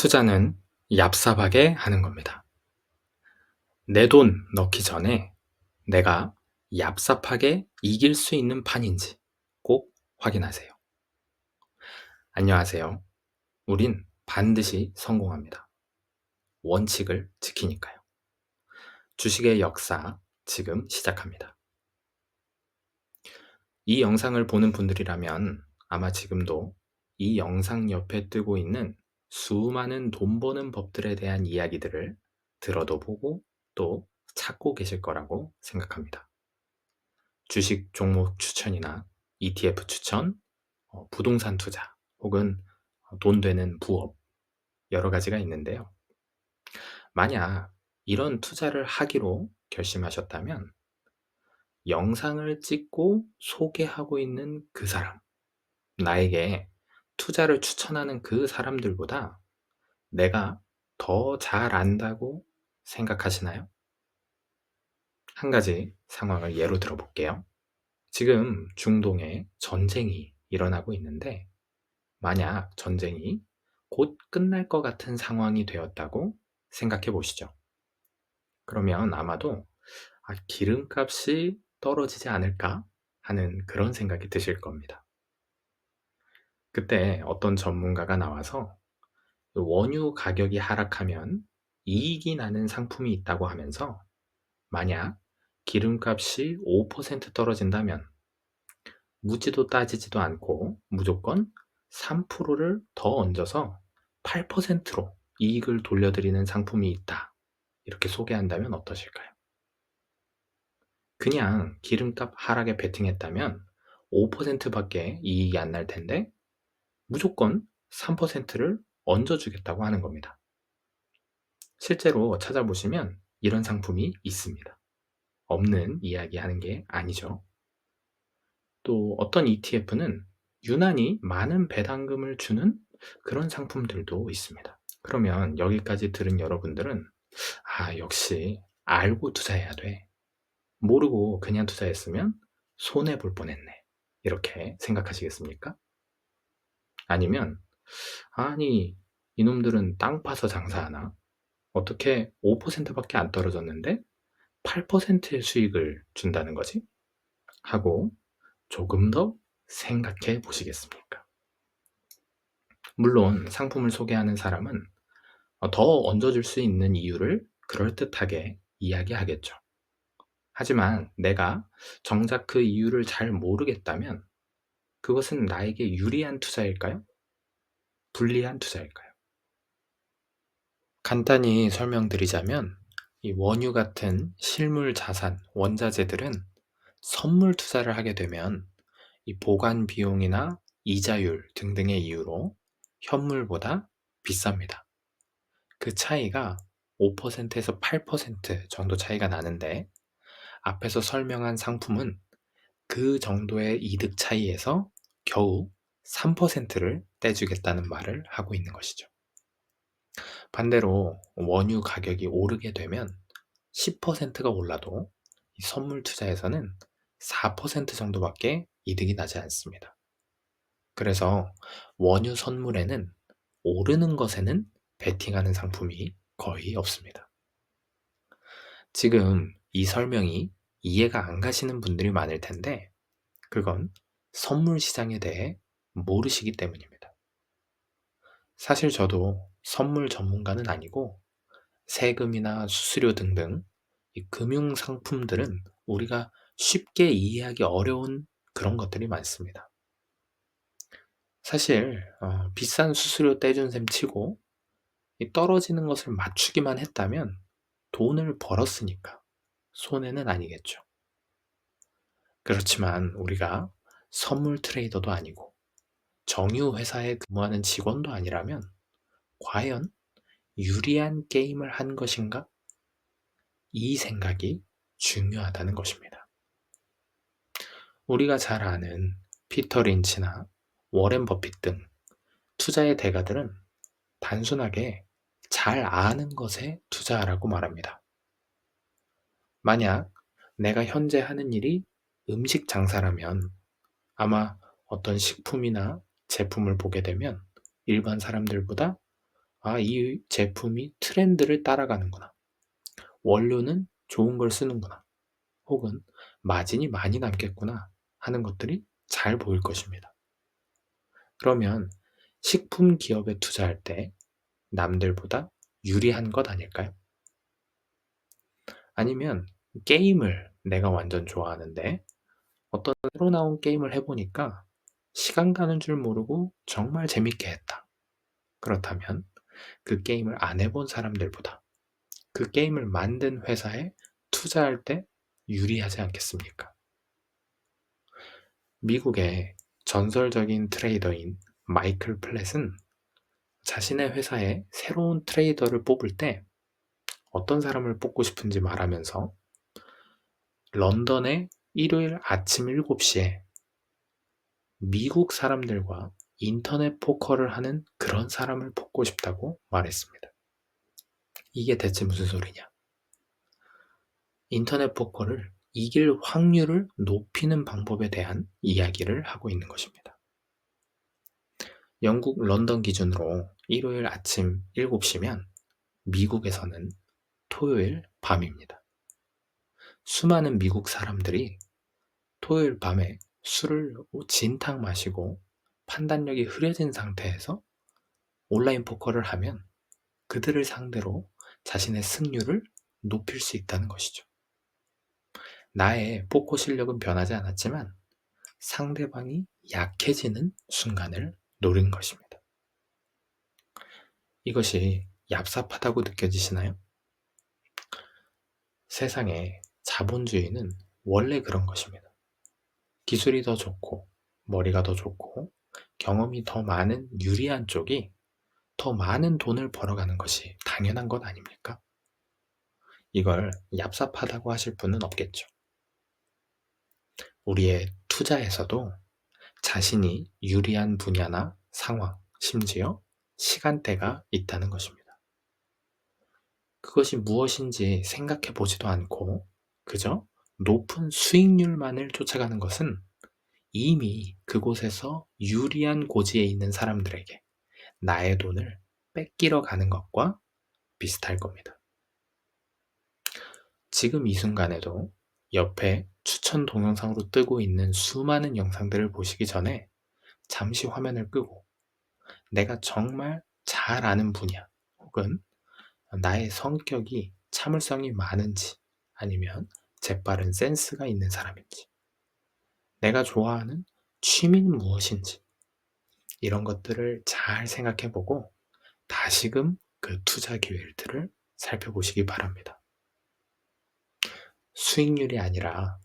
투자는 얍삽하게 하는 겁니다. 내 돈 넣기 전에 내가 얍삽하게 이길 수 있는 판인지 꼭 확인하세요. 안녕하세요. 우린 반드시 성공합니다. 원칙을 지키니까요. 주식의 역사 지금 시작합니다. 이 영상을 보는 분들이라면 아마 지금도 이 영상 옆에 뜨고 있는 수많은 돈 버는 법들에 대한 이야기들을 들어도 보고 또 찾고 계실 거라고 생각합니다. 주식 종목 추천이나 ETF 추천, 어, 부동산 투자 혹은 돈 되는 부업 여러 가지가 있는데요. 만약 이런 투자를 하기로 결심하셨다면 영상을 찍고 소개하고 있는 그 사람, 나에게 투자를 추천하는 그 사람들보다 내가 더 잘 안다고 생각하시나요? 한 가지 상황을 예로 들어볼게요. 지금 중동에 전쟁이 일어나고 있는데, 만약 전쟁이 곧 끝날 것 같은 상황이 되었다고 생각해 보시죠. 그러면 아마도 아, 기름값이 떨어지지 않을까 하는 그런 생각이 드실 겁니다. 그때 어떤 전문가가 나와서 원유 가격이 하락하면 이익이 나는 상품이 있다고 하면서 만약 기름값이 5% 떨어진다면 묻지도 따지지도 않고 무조건 3%를 더 얹어서 8%로 이익을 돌려드리는 상품이 있다. 이렇게 소개한다면 어떠실까요? 그냥 기름값 하락에 베팅했다면 5%밖에 이익이 안 날 텐데 무조건 3%를 얹어주겠다고 하는 겁니다. 실제로 찾아보시면 이런 상품이 있습니다. 없는 이야기 하는 게 아니죠. 또 어떤 ETF는 유난히 많은 배당금을 주는 그런 상품들도 있습니다. 그러면 여기까지 들은 여러분들은 아, 역시 알고 투자해야 돼. 모르고 그냥 투자했으면 손해볼 뻔했네. 이렇게 생각하시겠습니까? 아니면 아니 이놈들은 땅 파서 장사하나? 어떻게 5%밖에 안 떨어졌는데 8%의 수익을 준다는 거지? 하고 조금 더 생각해 보시겠습니까? 물론 상품을 소개하는 사람은 더 얹어줄 수 있는 이유를 그럴듯하게 이야기하겠죠. 하지만 내가 정작 그 이유를 잘 모르겠다면 그것은 나에게 유리한 투자일까요? 불리한 투자일까요? 간단히 설명드리자면 이 원유 같은 실물 자산, 원자재들은 선물 투자를 하게 되면 이 보관 비용이나 이자율 등등의 이유로 현물보다 비쌉니다. 그 차이가 5%에서 8% 정도 차이가 나는데 앞에서 설명한 상품은 그 정도의 이득 차이에서 겨우 3%를 떼주겠다는 말을 하고 있는 것이죠. 반대로 원유 가격이 오르게 되면 10%가 올라도 선물 투자에서는 4% 정도밖에 이득이 나지 않습니다. 그래서 원유 선물에는 오르는 것에는 베팅하는 상품이 거의 없습니다. 지금 이 설명이 이해가 안 가시는 분들이 많을 텐데 그건 선물 시장에 대해 모르시기 때문입니다. 사실 저도 선물 전문가는 아니고 세금이나 수수료 등등 이 금융 상품들은 우리가 쉽게 이해하기 어려운 그런 것들이 많습니다. 사실 어, 비싼 수수료 떼준 셈 치고 떨어지는 것을 맞추기만 했다면 돈을 벌었으니까 손해는 아니겠죠. 그렇지만 우리가 선물 트레이더도 아니고 정유 회사에 근무하는 직원도 아니라면 과연 유리한 게임을 한 것인가? 이 생각이 중요하다는 것입니다. 우리가 잘 아는 피터 린치나 워렌 버핏 등 투자의 대가들은 단순하게 잘 아는 것에 투자하라고 말합니다. 만약 내가 현재 하는 일이 음식 장사라면 아마 어떤 식품이나 제품을 보게 되면 일반 사람들보다 아, 이 제품이 트렌드를 따라가는구나. 원료는 좋은 걸 쓰는구나. 혹은 마진이 많이 남겠구나 하는 것들이 잘 보일 것입니다. 그러면 식품 기업에 투자할 때 남들보다 유리한 것 아닐까요? 아니면 게임을 내가 완전 좋아하는데 어떤 새로 나온 게임을 해보니까 시간 가는 줄 모르고 정말 재밌게 했다. 그렇다면 그 게임을 안 해본 사람들보다 그 게임을 만든 회사에 투자할 때 유리하지 않겠습니까? 미국의 전설적인 트레이더인 마이클 플랫은 자신의 회사에 새로운 트레이더를 뽑을 때 어떤 사람을 뽑고 싶은지 말하면서 런던의 일요일 아침 7시에 미국 사람들과 인터넷 포커를 하는 그런 사람을 뽑고 싶다고 말했습니다. 이게 대체 무슨 소리냐? 인터넷 포커를 이길 확률을 높이는 방법에 대한 이야기를 하고 있는 것입니다. 영국 런던 기준으로 일요일 아침 7시면 미국에서는 토요일 밤입니다. 수많은 미국 사람들이 토요일 밤에 술을 진탕 마시고 판단력이 흐려진 상태에서 온라인 포커를 하면 그들을 상대로 자신의 승률을 높일 수 있다는 것이죠. 나의 포커 실력은 변하지 않았지만 상대방이 약해지는 순간을 노린 것입니다. 이것이 얍삽하다고 느껴지시나요? 세상에 자본주의는 원래 그런 것입니다. 기술이 더 좋고, 머리가 더 좋고, 경험이 더 많은 유리한 쪽이 더 많은 돈을 벌어가는 것이 당연한 것 아닙니까? 이걸 얍삽하다고 하실 분은 없겠죠. 우리의 투자에서도 자신이 유리한 분야나 상황, 심지어 시간대가 있다는 것입니다. 그것이 무엇인지 생각해 보지도 않고 그저 높은 수익률만을 쫓아가는 것은 이미 그곳에서 유리한 고지에 있는 사람들에게 나의 돈을 뺏기러 가는 것과 비슷할 겁니다. 지금 이 순간에도 옆에 추천 동영상으로 뜨고 있는 수많은 영상들을 보시기 전에 잠시 화면을 끄고 내가 정말 잘 아는 분야 혹은 나의 성격이 참을성이 많은지 아니면 재빠른 센스가 있는 사람인지 내가 좋아하는 취미는 무엇인지 이런 것들을 잘 생각해 보고 다시금 그 투자 기회들을 살펴보시기 바랍니다. 수익률이 아니라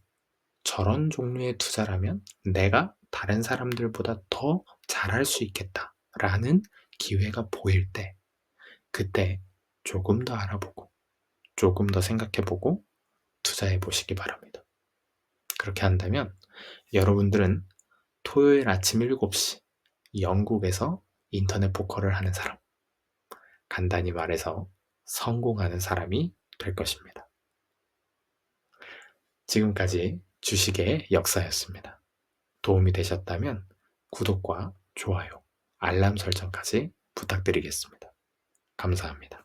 저런 종류의 투자라면 내가 다른 사람들보다 더 잘할 수 있겠다라는 기회가 보일 때 그때 조금 더 알아보고 조금 더 생각해보고 투자해 보시기 바랍니다. 그렇게 한다면 여러분들은 토요일 아침 7시 영국에서 인터넷 포커를 하는 사람, 간단히 말해서 성공하는 사람이 될 것입니다. 지금까지 주식의 역사였습니다. 도움이 되셨다면 구독과 좋아요, 알람 설정까지 부탁드리겠습니다. 감사합니다.